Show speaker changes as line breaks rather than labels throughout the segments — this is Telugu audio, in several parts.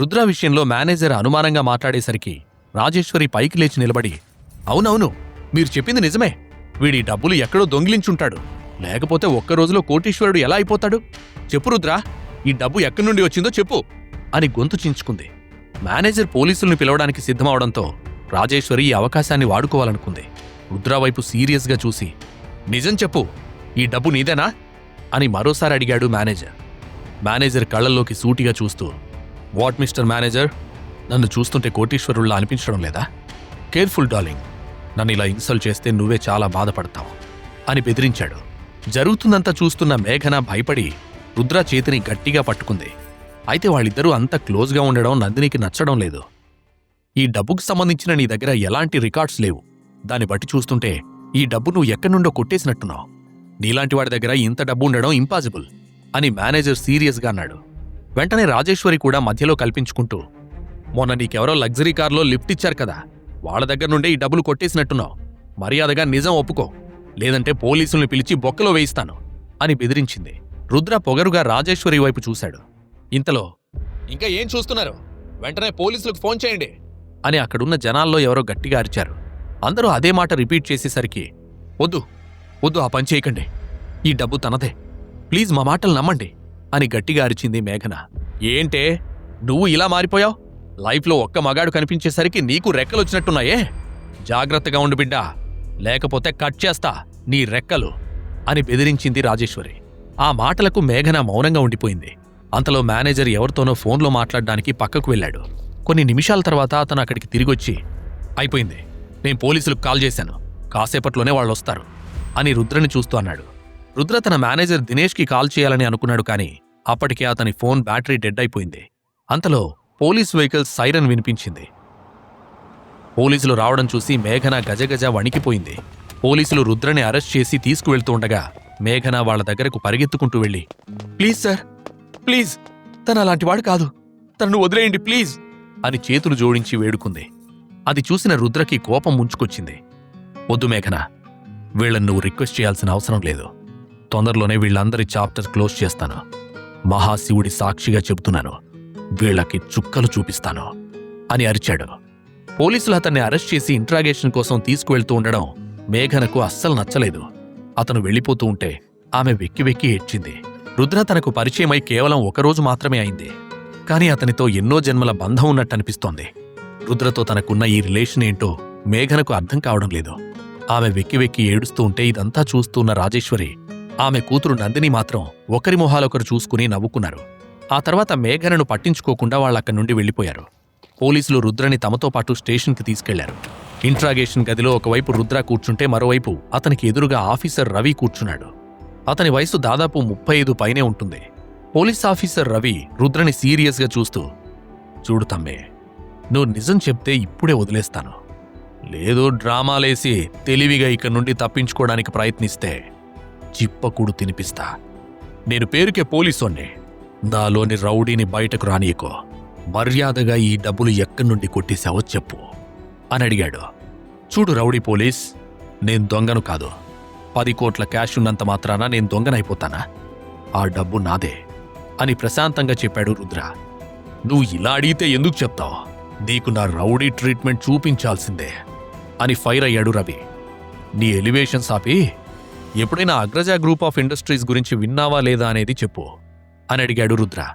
రుద్ర విషయంలో మేనేజర్ అనుమానంగా మాట్లాడేసరికి రాజేశ్వరి పైకి లేచి నిలబడి అవునవును మీరు చెప్పింది నిజమే. వీడి డబ్బులు ఎక్కడో దొంగిలించుంటాడు. లేకపోతే ఒక్క రోజులో కోటీశ్వరుడు ఎలా అయిపోతాడు? చెప్పు రుద్రా ఈ డబ్బు ఎక్కడి నుండి వచ్చిందో చెప్పు. అని గొంతు చించుకుంది. మేనేజర్ పోలీసుల్ని పిలవడానికి సిద్ధమవడంతో రాజేశ్వరి ఈ అవకాశాన్ని వాడుకోవాలనుకుంది. రుద్రా వైపు సీరియస్గా చూసి నిజం చెప్పు ఈ డబ్బు నీదేనా? అని మరోసారి అడిగాడు మేనేజర్. మేనేజర్ కళ్ళల్లోకి సూటిగా చూస్తూ వాట్ మిస్టర్ మేనేజర్? నన్ను చూస్తుంటే కోటీశ్వరుల్లా అనిపించడం లేదా? కేర్ఫుల్ డార్లింగ్ నన్ను ఇలా ఇన్సల్ట్ చేస్తే నువ్వే చాలా బాధపడతావు అని బెదిరించాడు. జరుగుతుందంతా చూస్తున్న మేఘన భయపడి రుద్ర చేతిని గట్టిగా పట్టుకుంది. అయితే వాళ్ళిద్దరూ అంత క్లోజ్గా ఉండడం నందినికి నచ్చడం లేదు. ఈ డబ్బుకు సంబంధించిన నీ దగ్గర ఎలాంటి రికార్డ్స్ లేవు. దాన్ని బట్టి చూస్తుంటే ఈ డబ్బు నువ్వు ఎక్కడి నుండో కొట్టేసినట్టున్నావు. నీలాంటి వాడి దగ్గర ఇంత డబ్బు ఉండడం ఇంపాసిబుల్ అని మేనేజర్ సీరియస్గా అన్నాడు. వెంటనే రాజేశ్వరి కూడా మధ్యలో కల్పించుకుంటూ మొన్న నీకెవరో లగ్జరీ కార్లో లిఫ్ట్ ఇచ్చారు కదా వాళ్ళ దగ్గర నుండే ఈ డబ్బులు కొట్టేసినట్టున్నావు. మర్యాదగా నిజం ఒప్పుకో. లేదంటే పోలీసుల్ని పిలిచి బొక్కలో వేయిస్తాను అని బెదిరించింది. రుద్ర పొగరుగా రాజేశ్వరి వైపు చూశాడు. ఇంతలో ఇంకా ఏం చూస్తున్నారు? వెంటనే పోలీసులకు ఫోన్ చేయండి అని అక్కడున్న జనాల్లో ఎవరో గట్టిగా అరిచారు. అందరూ అదే మాట రిపీట్ చేసేసరికి వద్దు వద్దు ఆ పని చేయకండి. ఈ డబ్బు తనదే. ప్లీజ్ మా మాటలు నమ్మండి. అని గట్టిగా అరిచింది మేఘన. ఏంటే? నువ్వు ఇలా మారిపోయావు? లైఫ్లో ఒక్క మగాడు కనిపించేసరికి నీకు రెక్కలొచ్చినట్టున్నాయే? జాగ్రత్తగా ఉండు బిడ్డా. లేకపోతే కట్ చేస్తా. నీ రెక్కలు. అని బెదిరించింది రాజేశ్వరి. ఆ మాటలకు మేఘన మౌనంగా ఉండిపోయింది. అంతలో మేనేజర్ ఎవరితోనో ఫోన్లో మాట్లాడడానికి పక్కకు వెళ్ళాడు. కొన్ని నిమిషాల తర్వాత అతను అక్కడికి తిరిగొచ్చి అయిపోయింది. నేను పోలీసులకు కాల్ చేశాను. కాసేపట్లోనే వాళ్ళు వస్తారు అని రుద్రని చూస్తూ అన్నాడు. రుద్ర తన మేనేజర్ దినేష్కి కాల్ చేయాలని అనుకున్నాడు కానీ అప్పటికే అతని ఫోన్ బ్యాటరీ డెడ్ అయిపోయింది. అంతలో పోలీస్ వెహికల్ సైరన్ వినిపించింది. పోలీసులు రావడం చూసి మేఘన గజగజ వణికిపోయింది. పోలీసులు రుద్రని అరెస్ట్ చేసి తీసుకువెళ్తుండగా మేఘన వాళ్ళ దగ్గరకు పరిగెత్తుకుంటూ వెళ్ళి ప్లీజ్ సార్ ప్లీజ్ తను అలాంటివాడు కాదు. తనను వదిలేయండి ప్లీజ్. అని చేతులు జోడించి వేడుకుంది. అది చూసిన రుద్రకి కోపం ముంచుకొచ్చింది. వద్దు మేఘన వీళ్ళని నువ్వు రిక్వెస్ట్ చేయాల్సిన అవసరం లేదు. తొందరలోనే వీళ్ళందరి చాప్టర్ క్లోజ్ చేస్తాను. మహాశివుడి సాక్షిగా చెబుతున్నాను. వీళ్ళకి చుక్కలు చూపిస్తాను అని అరిచాడు. పోలీసులు అతన్ని అరెస్ట్ చేసి ఇంట్రాగేషన్ కోసం తీసుకువెళ్తూ ఉండడం మేఘనకు అస్సలు నచ్చలేదు. అతను వెళ్ళిపోతూ ఉంటే ఆమె వెక్కి వెక్కి ఏడ్చింది. రుద్ర తనకు పరిచయమై కేవలం ఒకరోజు మాత్రమే అయింది. కానీ అతనితో ఎన్నో జన్మల బంధం ఉన్నట్టు అనిపిస్తోంది. రుద్రతో తనకున్న ఈ రిలేషన్ ఏంటో మేఘనకు అర్థం కావడం లేదు. ఆమె వెక్కి వెక్కి ఏడుస్తూ ఉంటే ఇదంతా చూస్తున్న రాజేశ్వరి ఆమె కూతురు నందిని మాత్రం ఒకరి మొహాలొకరు చూసుకుని నవ్వుకున్నారు. ఆ తర్వాత మేఘనను పట్టించుకోకుండా వాళ్ళక్కడి నుండి వెళ్ళిపోయారు. పోలీసులు రుద్రని తమతో పాటు స్టేషన్కి తీసుకెళ్ళారు. ఇంట్రాగేషన్ గదిలో ఒకవైపు రుద్ర కూర్చుంటే మరోవైపు అతనికి ఎదురుగా ఆఫీసర్ రవి కూర్చున్నాడు. అతని వయసు దాదాపు ముప్పై ఐదు పైనే ఉంటుంది. పోలీస్ ఆఫీసర్ రవి రుద్రని సీరియస్గా చూస్తూ చూడు తమ్మే నువ్వు నిజం చెప్తే ఇప్పుడే వదిలేస్తాను. లేదు డ్రామాలేసి తెలివిగా ఇక్కడి నుండి తప్పించుకోవడానికి ప్రయత్నిస్తే చిప్పకూడు తినిపిస్తా. నేను పేరుకే పోలీసోన్నే నాలోని రౌడీని బయటకు రానీయకో మర్యాదగా ఈ డబ్బులు ఎక్కడి నుండి కొట్టేశావో చెప్పు అని అడిగాడు. చూడు రౌడీ పోలీస్ నేను దొంగను కాదు. పది కోట్ల క్యాష్ ఉన్నంత మాత్రాన నేను దొంగనైపోతానా? ఆ డబ్బు నాదే అని ప్రశాంతంగా చెప్పాడు రుద్ర. నువ్వు ఇలా అడిగితే ఎందుకు చెప్తావు? నీకు నా రౌడీ ట్రీట్మెంట్ చూపించాల్సిందే అని ఫైర్ అయ్యాడు రవి. నీ ఎలివేషన్స్ ఆపి ఎప్పుడైనా అగ్రజ గ్రూప్ ఆఫ్ ఇండస్ట్రీస్ గురించి విన్నావా లేదా అనేది చెప్పు అని అడిగాడు రుద్ర.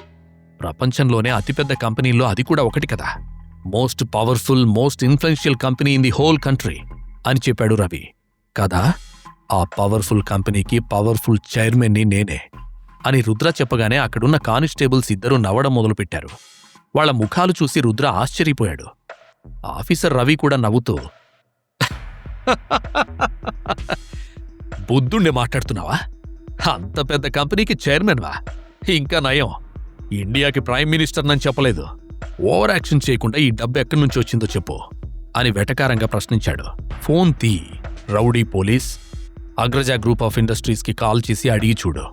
ప్రపంచంలోనే అతిపెద్ద కంపెనీల్లో అది కూడా ఒకటి కదా. Most powerful most influential company in the whole country అని చెప్పాడు రవి. కదా? ఆ పవర్ఫుల్ కంపెనీకి పవర్ఫుల్ చైర్మన్ని నేనే అని రుద్ర చెప్పగానే అక్కడున్న కానిస్టేబుల్స్ ఇద్దరూ నవ్వడం మొదలుపెట్టారు. వాళ్ళ ముఖాలు చూసి రుద్ర ఆశ్చర్యపోయాడు. ఆఫీసర్ రవి కూడా నవ్వుతూ బుద్ధుండి మాట్లాడుతున్నావా? అంత పెద్ద కంపెనీకి చైర్మన్వా? ఇంకా నయం. ఇండియాకి ప్రైమ్ మినిస్టర్ నని చెప్పలేదు. ఓవర్ యాక్షన్ చేయకుండా ఈ డబ్బు ఎక్కడి నుంచి వచ్చిందో చెప్పు అని వెటకారంగా ప్రశ్నించాడు. ఫోన్ తీ rowdy police. Agraja group of ఇండస్ట్రీస్కి call చేసి అడిగి చూడు.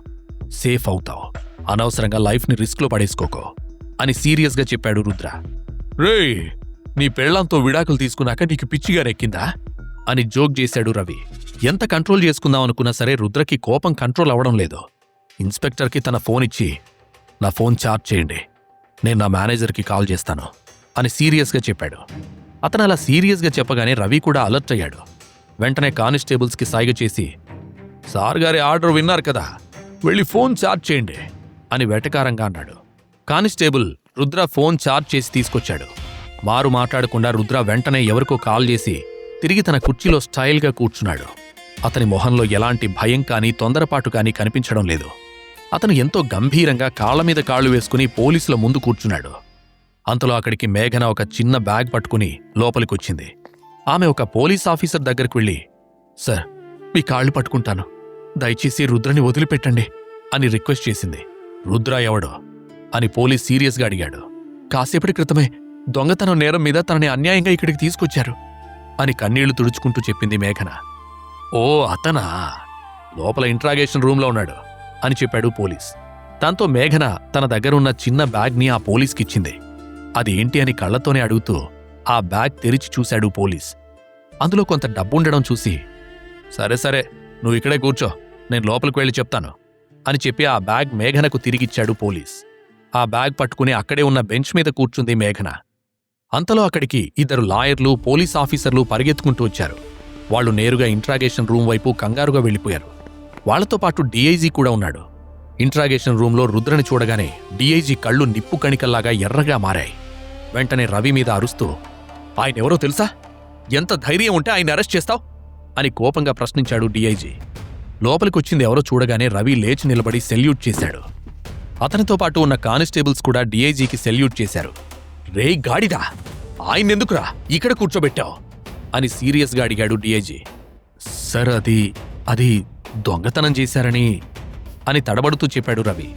సేఫ్ అవుతావు. అనవసరంగా లైఫ్ని రిస్క్లో పడేసుకోకో అని సీరియస్గా చెప్పాడు రుద్ర. రే నీ పెళ్ళంతో విడాకులు తీసుకున్నాక నీకు పిచ్చిగా రెక్కిందా అని జోక్ చేశాడు రవి. ఎంత కంట్రోల్ చేసుకుందాం అనుకున్నా సరే రుద్రకి కోపం కంట్రోల్ అవ్వడం లేదు. ఇన్స్పెక్టర్కి తన ఫోన్ ఇచ్చి నా ఫోన్ చార్జ్ చేయండి. నేను నా మేనేజర్కి కాల్ చేస్తాను అని సీరియస్గా చెప్పాడు. అతను అలా సీరియస్గా చెప్పగానే రవి కూడా అలర్ట్ అయ్యాడు. వెంటనే కానిస్టేబుల్స్కి సాయిగ చేసి సార్ గారి ఆర్డర్ విన్నారు కదా వెళ్ళి ఫోన్ ఛార్జ్ చేయండి అని వెటకారంగా అన్నాడు. కానిస్టేబుల్ రుద్ర ఫోన్ ఛార్జ్ చేసి తీసుకొచ్చాడు. మారు మాట్లాడకుండా రుద్ర వెంటనే ఎవరికో కాల్ చేసి తిరిగి తన కుర్చీలో స్టైల్గా కూర్చున్నాడు. అతని మొహంలో ఎలాంటి భయం కానీ తొందరపాటు కానీ కనిపించడం లేదు. అతను ఎంతో గంభీరంగా కాళ్ళ మీద కాళ్ళు వేసుకుని పోలీసుల ముందు కూర్చున్నాడు. అంతలో అక్కడికి మేఘన ఒక చిన్న బ్యాగ్ పట్టుకుని లోపలికొచ్చింది. ఆమె ఒక పోలీస్ ఆఫీసర్ దగ్గరికి వెళ్ళి సార్ మీ కాళ్ళు పట్టుకుంటాను. దయచేసి రుద్రని వదిలిపెట్టండి అని రిక్వెస్ట్ చేసింది. రుద్ర ఎవడో? అని పోలీస్ సీరియస్గా అడిగాడు. కాసేపటి క్రితమే దొంగతనం నేరం మీద తనని అన్యాయంగా ఇక్కడికి తీసుకొచ్చారు అని కన్నీళ్ళు తుడుచుకుంటూ చెప్పింది మేఘన. ఓ అతనా? లోపల ఇంట్రాగేషన్ రూంలో ఉన్నాడు అని చెప్పాడు పోలీస్. దాంతో మేఘన తన దగ్గరున్న చిన్న బ్యాగ్ని ఆ పోలీస్కిచ్చింది. అది ఏంటి అని కళ్ళతోనే అడుగుతూ ఆ బ్యాగ్ తెరిచి చూశాడు పోలీస్. అందులో కొంత డబ్బుండడం చూసి సరే సరే నువ్వు ఇక్కడే కూర్చో నేను లోపలికి వెళ్ళి చెప్తాను అని చెప్పి ఆ బ్యాగ్ మేఘనకు తిరిగిచ్చాడు పోలీస్. ఆ బ్యాగ్ పట్టుకుని అక్కడే ఉన్న బెంచ్ మీద కూర్చుంది మేఘన. అంతలో అక్కడికి ఇద్దరు లాయర్లు పోలీస్ ఆఫీసర్లు పరిగెత్తుకుంటూ వచ్చారు. వాళ్ళు నేరుగా ఇంట్రాగేషన్ రూమ్ వైపు కంగారుగా వెళ్ళిపోయారు. వాళ్ళతో పాటు డీఐజీ కూడా ఉన్నాడు. ఇంట్రాగేషన్ రూంలో రుద్రని చూడగానే డీఐజీ కళ్ళు నిప్పు కణికల్లాగా ఎర్రగా మారాయి. వెంటనే రవి మీద అరుస్తూ ఆయనెవరో తెలుసా? ఎంత ధైర్యం ఉంటే ఆయన అరెస్ట్ చేస్తావు? అని కోపంగా ప్రశ్నించాడు డీఐజీ లోపలికొచ్చింది ఎవరో చూడగానే రవి లేచి నిలబడి సెల్యూట్ చేశాడు. అతనితో పాటు ఉన్న కానిస్టేబుల్స్ కూడా డీఐజీకి సెల్యూట్ చేశారు. రే గాడిదా! ఆయన్నెందుకురా? ఇక్కడ కూర్చోబెట్టావు. అని సీరియస్గా అడిగాడు డిఐజీ. సార్ అది అది దొంగతనం చేశారని అని తడబడుతూ చెప్పాడు రవి.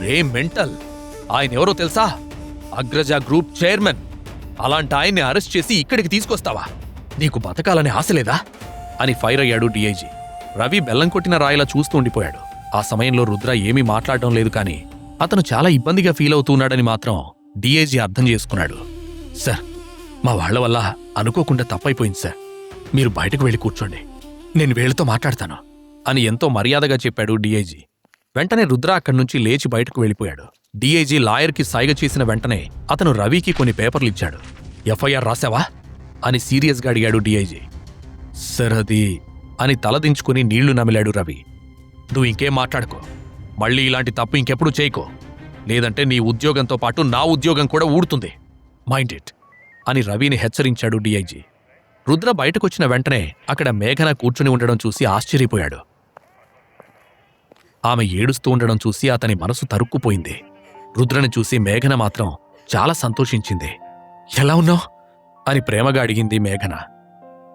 రే మెంటల్! ఆయన ఎవరో తెలుసా? Agraja group chairman. అలాంటి ఆయన్ని అరెస్ట్ చేసి ఇక్కడికి తీసుకొస్తావా? నీకు బతకాలని ఆశ లేదా? అని ఫైర్ అయ్యాడు డిఐజీ. రవి బెల్లం కొట్టిన రాయిలా చూస్తూ ఉండిపోయాడు. ఆ సమయంలో రుద్ర ఏమీ మాట్లాడడం లేదు కానీ అతను చాలా ఇబ్బందిగా ఫీల్ అవుతున్నాడని మాత్రం డిఐజీ అర్థం చేసుకున్నాడు. సార్ మా వాళ్ళ వల్ల అనుకోకుండా తప్పైపోయింది సార్. మీరు బయటకు వెళ్ళి కూర్చోండి. నేను వీళ్ళతో మాట్లాడతాను అని ఎంతో మర్యాదగా చెప్పాడు డీఐజీ. వెంటనే రుద్ర అక్కడి నుంచి లేచి బయటకు వెళ్ళిపోయాడు. డీఐజీ లాయర్కి సాయిగ చేసిన వెంటనే అతను రవికి కొన్ని పేపర్లు ఇచ్చాడు. ఎఫ్ఐఆర్ రాసావా? అని సీరియస్గా అడిగాడు డీఐజీ. సార్ అది అని తలదించుకుని నీళ్ళు నమిలాడు రవి. నువ్వు ఇంకేం మాట్లాడుకో. మళ్ళీ ఇలాంటి తప్పు ఇంకెప్పుడు చేయకో. లేదంటే నీ ఉద్యోగంతో పాటు నా ఉద్యోగం కూడా ఊడుతుంది. Mind it. అని రవిని హెచ్చరించాడు డీఐజీ. రుద్ర బయటకొచ్చిన వెంటనే అక్కడ మేఘన కూర్చుని ఉండడం చూసి ఆశ్చర్యపోయాడు. ఆమె ఏడుస్తూ ఉండడం చూసి అతని మనసు తరుక్కుపోయింది. రుద్రని చూసి మేఘన మాత్రం చాలా సంతోషించింది. ఎలా ఉన్నావు? అని ప్రేమగా అడిగింది మేఘన.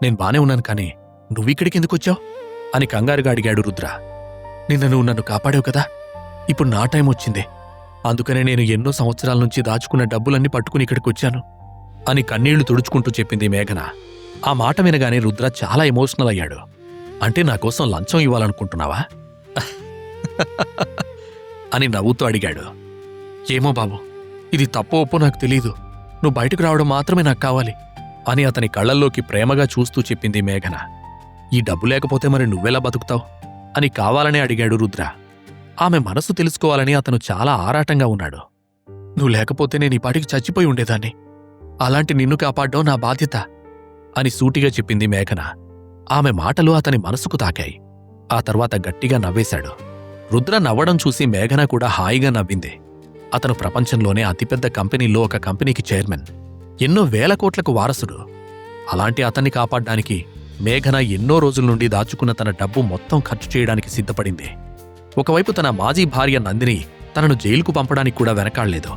నేను బానే ఉన్నాను కానీ నువ్విక్కడికి ఎందుకు వచ్చావు అని కంగారుగా అడిగాడు రుద్ర. నిన్న నువ్వు నన్ను కాపాడావు కదా? ఇప్పుడు నా టైం వచ్చింది అందుకనే నేను ఎన్నో సంవత్సరాల నుంచి దాచుకున్న డబ్బులన్నీ పట్టుకుని ఇక్కడికి వచ్చాను అని కన్నీళ్ళు తుడుచుకుంటూ చెప్పింది మేఘన. ఆ మాట వినగానే రుద్ర చాలా ఎమోషనల్ అయ్యాడు. అంటే నా కోసం లంచం ఇవ్వాలనుకుంటున్నావా? అని నవ్వుతూ అడిగాడు. ఏమో బాబు ఇది తప్పో ఒప్పో నాకు తెలీదు. నువ్వు బయటకు రావడం మాత్రమే నాకు కావాలి. అని అతని కళ్ళల్లోకి ప్రేమగా చూస్తూ చెప్పింది మేఘన. ఈ డబ్బు లేకపోతే మరి నువ్వెలా బతుకుతావు? అని కావాలనే అడిగాడు రుద్ర. ఆమె మనసు తెలుసుకోవాలని అతను చాలా ఆరాటంగా ఉన్నాడు. నువ్వు లేకపోతే నేను ఈ పాటికి చచ్చిపోయి ఉండేదాన్ని. అలాంటి నిన్ను కాపాడ్డం నా బాధ్యత అని సూటిగా చెప్పింది మేఘన. ఆమె మాటలు అతని మనసుకు తాకాయి. ఆ తర్వాత గట్టిగా నవ్వేశాడు. రుద్ర నవ్వడం చూసి మేఘన కూడా హాయిగా నవ్వింది. అతను ప్రపంచంలోనే అతిపెద్ద కంపెనీలో ఒక కంపెనీకి చైర్మన్. ఎన్నో వేల కోట్లకు వారసుడు. అలాంటి అతన్ని కాపాడ్డానికి మేఘన ఎన్నో రోజుల నుండి దాచుకున్న తన డబ్బు మొత్తం ఖర్చు చేయడానికి సిద్ధపడింది. ఒకవైపు తన మాజీ భార్య నందిని తనను జైలుకు పంపడానికి కూడా వెనకాడలేదు.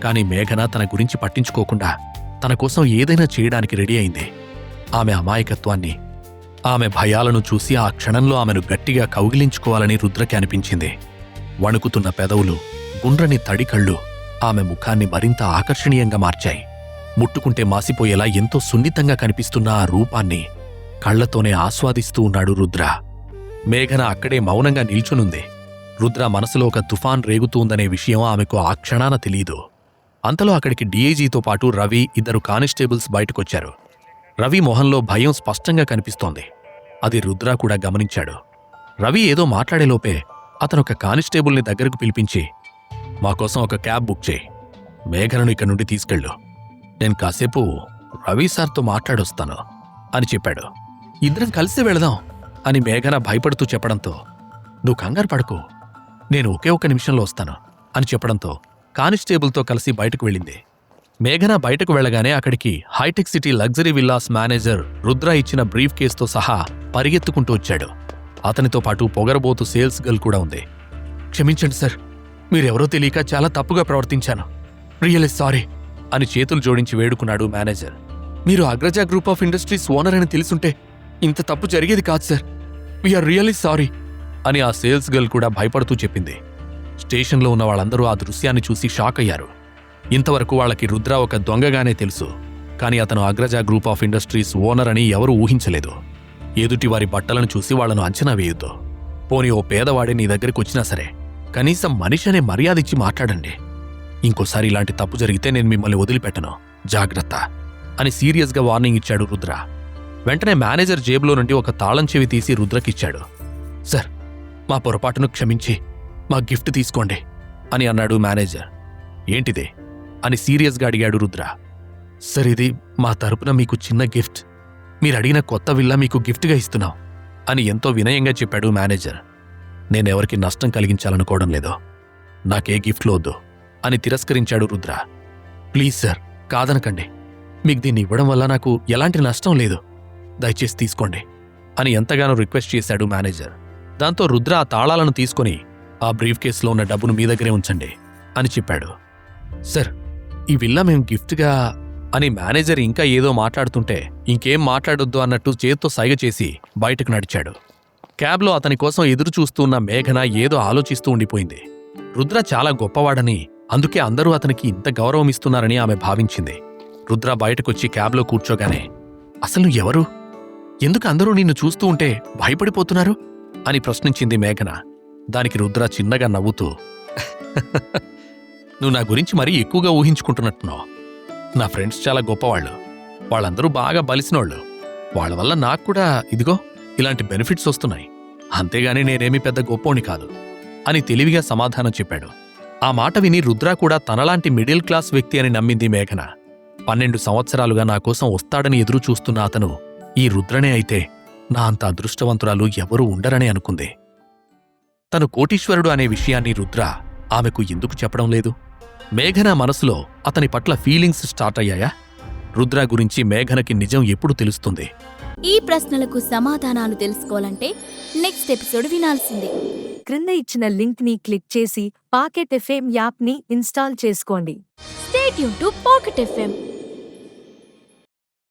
కాని మేఘన తన గురించి పట్టించుకోకుండా తన కోసం ఏదైనా చేయడానికి రెడీ అయింది. ఆమె అమాయకత్వాన్ని ఆమె భయాలను చూసి ఆ క్షణంలో ఆమెను గట్టిగా కౌగిలించుకోవాలని రుద్రకి అనిపించింది. వణుకుతున్న పెదవులు గుండ్రని తడికళ్ళు ఆమె ముఖాన్ని మరింత ఆకర్షణీయంగా మార్చాయి. ముట్టుకుంటే మాసిపోయేలా ఎంతో సున్నితంగా కనిపిస్తున్న ఆ రూపాన్ని కళ్ళతోనే ఆస్వాదిస్తూ ఉన్నాడు రుద్ర. మేఘన అక్కడే మౌనంగా నిల్చునుంది. రుద్ర మనసులో ఒక తుఫాన్ రేగుతుందనే విషయం ఆమెకు ఆ క్షణాన తెలీదు. అంతలో అక్కడికి డీఐజీతో పాటు రవి ఇద్దరు కానిస్టేబుల్స్ బయటకొచ్చారు. రవి మొహంలో భయం స్పష్టంగా కనిపిస్తోంది. అది రుద్ర కూడా గమనించాడు. రవి ఏదో మాట్లాడేలోపే అతనొక కానిస్టేబుల్ని దగ్గరకు పిలిపించి మాకోసం ఒక క్యాబ్ బుక్ చేయి. మేఘనను ఇక్కడి నుండి తీసుకెళ్ళు. నేను కాసేపు రవి సార్తో మాట్లాడొస్తాను అని చెప్పాడు. ఇద్దరం కలిసి వెళదాం అని మేఘన భయపడుతూ చెప్పడంతో నువ్వు కంగారు పడకు. నేను ఒకే ఒక్క నిమిషంలో వస్తాను అని చెప్పడంతో కానిస్టేబుల్తో కలిసి బయటకు వెళ్ళింది. మేఘన బయటకు వెళ్ళగానే అక్కడికి Hitech City luxury villas manager Rudra ఇచ్చిన బ్రీఫ్ కేసుతో సహా పరిగెత్తుకుంటూ వచ్చాడు. అతనితో పాటు పొగరబోతు సేల్స్ గర్ల్ కూడా ఉంది. క్షమించండి సార్ మీరెవరో తెలియక చాలా తప్పుగా ప్రవర్తించాను. రియలీ సారీ అని చేతులు జోడించి వేడుకున్నాడు మేనేజర్. మీరు Agraja group of industries owner అని తెలుసుంటే ఇంత తప్పు జరిగేది కాదు సార్. వీఆర్ రియలీ సారీ అని ఆ సేల్స్ గర్ల్ కూడా భయపడుతూ చెప్పింది. స్టేషన్లో ఉన్న వాళ్ళందరూ ఆ దృశ్యాన్ని చూసి షాక్ అయ్యారు. ఇంతవరకు వాళ్ళకి రుద్ర ఒక దొంగగానే తెలుసు. కానీ అతను Agraja group of industries owner అని ఎవరూ ఊహించలేదు. ఎదుటి వారి బట్టలను చూసి వాళ్ళను అంచనా వేయొద్దు పోనీ ఓ పేదవాడే నీ దగ్గరికి వచ్చినా సరే కనీసం మనిషి అనే మర్యాద ఇచ్చి మాట్లాడండి. ఇంకోసారి ఇలాంటి తప్పు జరిగితే నేను మిమ్మల్ని వదిలిపెట్టను. జాగ్రత్త అని సీరియస్గా వార్నింగ్ ఇచ్చాడు రుద్ర. వెంటనే మేనేజర్ జేబులో నుండి ఒక తాళం చెవి తీసి రుద్రకిచ్చాడు. సార్ మా పొరపాటును క్షమించి మా గిఫ్ట్ తీసుకోండి అని అన్నాడు మేనేజర్. ఏంటిదే? అని సీరియస్గా అడిగాడు రుద్ర. సార్ ఇది మా తరపున మీకు చిన్న గిఫ్ట్. మీరు అడిగిన కొత్త విల్లా మీకు గిఫ్ట్గా ఇస్తున్నాం అని ఎంతో వినయంగా చెప్పాడు మేనేజర్. నేనెవరికి నష్టం కలిగించాలనుకోవడం లేదు నాకే గిఫ్ట్లు వద్దు అని తిరస్కరించాడు రుద్ర. ప్లీజ్ సార్ కాదనకండి. మీకు దీన్ని ఇవ్వడం వల్ల నాకు ఎలాంటి నష్టం లేదు. దయచేసి తీసుకోండి అని ఎంతగానో రిక్వెస్ట్ చేశాడు మేనేజర్. దాంతో రుద్ర ఆ తాళాలను తీసుకొని ఆ బ్రీఫ్ కేసులో ఉన్న డబ్బును మీ దగ్గరే ఉంచండి అని చెప్పాడు. సార్ ఈ విల్లా మేము గిఫ్ట్గా అని మేనేజర్ ఇంకా ఏదో మాట్లాడుతుంటే ఇంకేం మాట్లాడొద్దు అన్నట్టు చేత్తో సైగ చేసి బయటకు నడిచాడు. క్యాబ్లో అతని కోసం ఎదురు చూస్తున్న మేఘన ఏదో ఆలోచిస్తూ ఉండిపోయింది. రుద్ర చాలా గొప్పవాడని అందుకే అందరూ అతనికి ఇంత గౌరవం ఇస్తున్నారని ఆమె భావించింది. రుద్ర బయటకొచ్చి క్యాబ్లో కూర్చోగానే అసలు ఎవరు? ఎందుకు అందరూ నిన్ను చూస్తూ ఉంటే భయపడిపోతున్నారు? అని ప్రశ్నించింది మేఘన. దానికి రుద్ర చిన్నగా నవ్వుతూ నువ్వు నా గురించి మరీ ఎక్కువగా ఊహించుకుంటున్నట్టున్నావు. నా ఫ్రెండ్స్ చాలా గొప్పవాళ్ళు. వాళ్ళందరూ బాగా బలిసినోళ్ళు. వాళ్ళ వల్ల నాకు కూడా ఇదిగో ఇలాంటి బెనిఫిట్స్ వస్తున్నాయి. అంతేగాని నేనేమీ పెద్ద గొప్పోని కాదు అని తెలివిగా సమాధానం చెప్పాడు. ఆ మాట విని రుద్ర కూడా తనలాంటి మిడిల్ క్లాస్ వ్యక్తి అని నమ్మింది మేఘన. పన్నెండు సంవత్సరాలుగా నా కోసం వస్తాడని ఎదురు చూస్తున్న అతను ఈ రుద్రనే అయితే నా అంత అదృష్టవంతురాలు ఎవరూ ఉండరని అనుకుంది. తను కోటీశ్వరుడు అనే విషయాన్ని రుద్ర ఆమెకు ఎందుకు చెప్పడం లేదు? మేఘన మనసులో అతని పట్ల ఫీలింగ్స్ స్టార్ట్ అయ్యాయా? రుద్ర గురించి మేఘనకి నిజం ఎప్పుడు తెలుస్తుంది?
ఈ ప్రశ్నలకు సమాధానాలు తెలుసుకోవాలంటే నెక్స్ట్ ఎపిసోడ్ వినాల్సిందే.
క్రింద ఇచ్చిన లింక్ని క్లిక్ చేసి పాకెట్ ఎఫ్ఎం యాప్ని ఇన్స్టాల్ చేసుకోండి.
స్టేట్ యూన్ టు పాకెట్ ఎఫ్ఎం